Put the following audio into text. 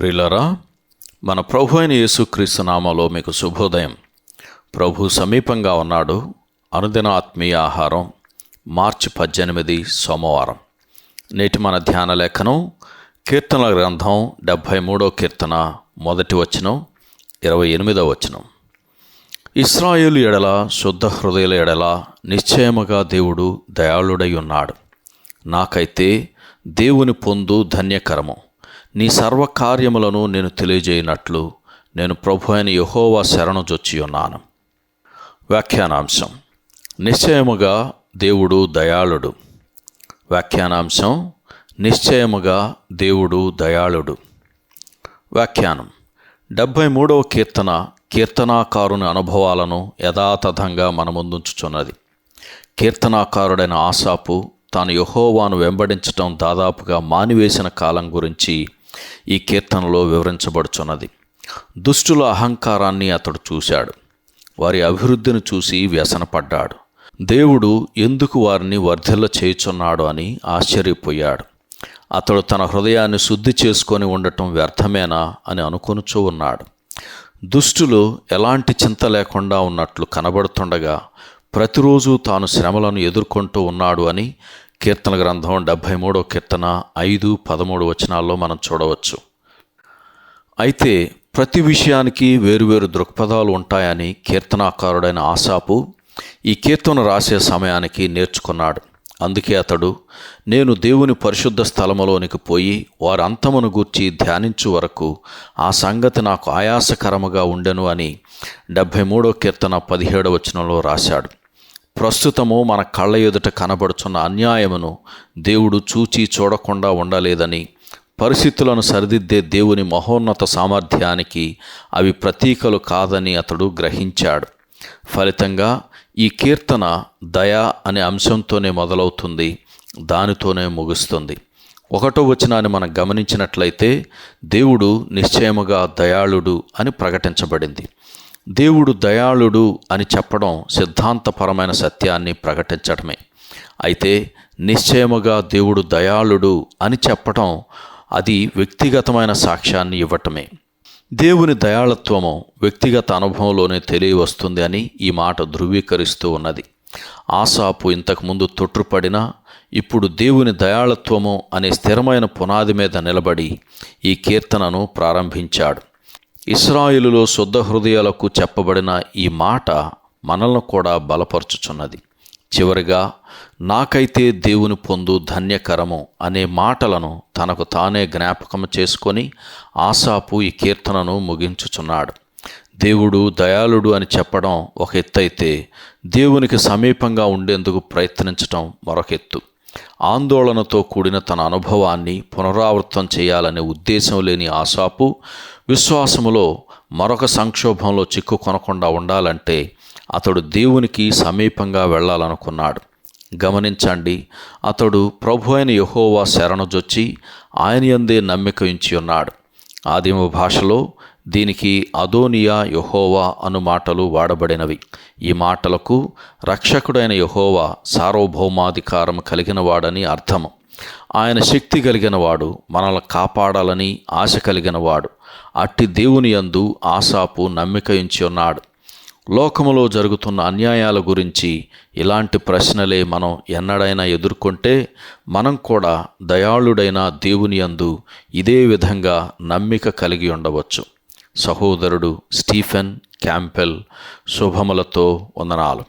ప్రియులరా మన ప్రభు అయిన యేసుక్రీస్తు నామలో మీకు శుభోదయం. ప్రభు సమీపంగా ఉన్నాడు. అనుదిన ఆత్మీయ ఆహారం మార్చి పద్దెనిమిది సోమవారం. నేటి మన ధ్యాన లేఖనం కీర్తనల గ్రంథం డెబ్భై మూడో కీర్తన మొదటి వచనం ఇరవై ఎనిమిదో వచనం. ఇస్రాయేలు ఎడల శుద్ధ హృదయుల ఎడల నిశ్చయముగా దేవుడు దయాళుడై ఉన్నాడు. నాకైతే దేవుని పొందు ధన్యకరము. నీ సర్వకార్యములను నేను తెలియజేయనట్లు నేను ప్రభు అయిన యహోవా శరణు జొచ్చి ఉన్నాను వ్యాఖ్యానాంశం. నిశ్చయముగా దేవుడు దయాళుడు. వ్యాఖ్యానాంశం. నిశ్చయముగా దేవుడు దయాళుడు. వ్యాఖ్యానం. డెబ్భై మూడవ కీర్తన కీర్తనాకారుని అనుభవాలను యథాతథంగా మన ముందుంచుచున్నది కీర్తనాకారుడైన ఆసాపు తాను యహోవాను వెంబడించటం దాదాపుగా మానివేసిన కాలం గురించి ఈ కీర్తనలో వివరించబడుచున్నది. దుష్టుల అహంకారాన్ని అతడు చూశాడు. వారి అభివృద్ధిని చూసి వ్యసనపడ్డాడు. దేవుడు ఎందుకు వారిని వర్ధిల్ల చేయుచున్నాడు అని ఆశ్చర్యపోయాడు. అతడు తన హృదయాన్ని శుద్ధి చేసుకొని ఉండటం వ్యర్థమేనా అని అనుకొనుచూ ఉన్నాడు. దుష్టులు ఎలాంటి చింత లేకుండా ఉన్నట్లు కనబడుతుండగా ప్రతిరోజు తాను శ్రమలను ఎదుర్కొంటూ ఉన్నాడు అని కీర్తన గ్రంథం డెబ్భై మూడో కీర్తన ఐదు పదమూడు వచనాల్లో మనం చూడవచ్చు. అయితే ప్రతి విషయానికి వేరువేరు దృక్పథాలు ఉంటాయని కీర్తనాకారుడైన ఆశాపు ఈ కీర్తన రాసే సమయానికి నేర్చుకున్నాడు. అందుకే అతడు నేను దేవుని పరిశుద్ధ స్థలములోనికి పోయి వారి అంతమును గూర్చి ధ్యానించు వరకు ఆ సంగతి నాకు ఆయాసకరముగా ఉండెను అని డెబ్భై మూడో కీర్తన పదిహేడవ వచనంలో రాశాడు. ప్రస్తుతము మన కళ్ళ ఎదుట కనబడుచున్న అన్యాయమును దేవుడు చూచి చూడకుండా ఉండలేదని పరిస్థితులను సరిదిద్దే దేవుని మహోన్నత సామర్థ్యానికి అవి ప్రతీకలు కాదని అతడు గ్రహించాడు. ఫలితంగా ఈ కీర్తన దయ అనే అంశంతోనే మొదలవుతుంది దానితోనే ముగుస్తుంది. ఒకటో వచనాన్ని మనం గమనించినట్లయితే దేవుడు నిశ్చయముగా దయాళుడు అని ప్రకటించబడింది. దేవుడు దయాళుడు అని చెప్పడం సిద్ధాంతపరమైన సత్యాన్ని ప్రకటించడమే అయితే నిశ్చయముగా దేవుడు దయాళుడు అని చెప్పటం అది వ్యక్తిగతమైన సాక్ష్యాన్ని ఇవ్వటమే. దేవుని దయాళత్వము వ్యక్తిగత అనుభవంలోనే తెలియవస్తుంది అని ఈ మాట ధృవీకరిస్తూ ఉన్నది. ఆసాపు ఇంతకుముందు తొట్టుపడినా ఇప్పుడు దేవుని దయాళత్వము అనే స్థిరమైన పునాది మీద నిలబడి ఈ కీర్తనను ప్రారంభించాడు. ఇస్రాయిలులో శుద్ధ హృదయాలకు చెప్పబడిన ఈ మాట మనల్ని కూడా బలపరుచుచున్నది. చివరిగా నాకైతే దేవుని పొందు ధన్యకరము అనే మాటలను తనకు తానే జ్ఞాపకం చేసుకొని ఆశాపు ఈ కీర్తనను ముగించుచున్నాడు. దేవుడు దయాళుడు అని చెప్పడం ఒక ఎత్తైతే దేవునికి సమీపంగా ఉండేందుకు ప్రయత్నించటం మరొక ఎత్తు. ఆందోళనతో కూడిన తన అనుభవాన్ని పునరావృతం చేయాలనే ఉద్దేశం లేని ఆశాపు విశ్వాసములో మరొక సంక్షోభంలో చిక్కుకొనకుండా ఉండాలంటే అతడు దేవునికి సమీపంగా వెళ్ళాలనుకున్నాడు. గమనించండి అతడు ప్రభు అయిన యహోవా శరణజొచ్చి ఆయన యందే నమ్మిక ఉంచి ఉన్నాడు. ఆదిమ భాషలో దీనికి అదోనియా యహోవా అను మాటలు వాడబడినవి. ఈ మాటలకు రక్షకుడైన యహోవా సార్వభౌమాధికారం కలిగినవాడని అర్థము. ఆయన శక్తి కలిగినవాడు మనల్ని కాపాడాలని ఆశ కలిగినవాడు. అట్టి దేవుని యందు ఆశాపు నమ్మిక ఉంచి ఉన్నాడు. లోకములో జరుగుతున్న అన్యాయాల గురించి ఇలాంటి ప్రశ్నలే మనం ఎన్నడైనా ఎదుర్కొంటే మనం కూడా దయాళుడైన దేవుని యందు ఇదే విధంగా నమ్మిక కలిగి ఉండవచ్చు. సహోదరుడు స్టీఫెన్ క్యాంపెల్ శుభములతో వందనాలు.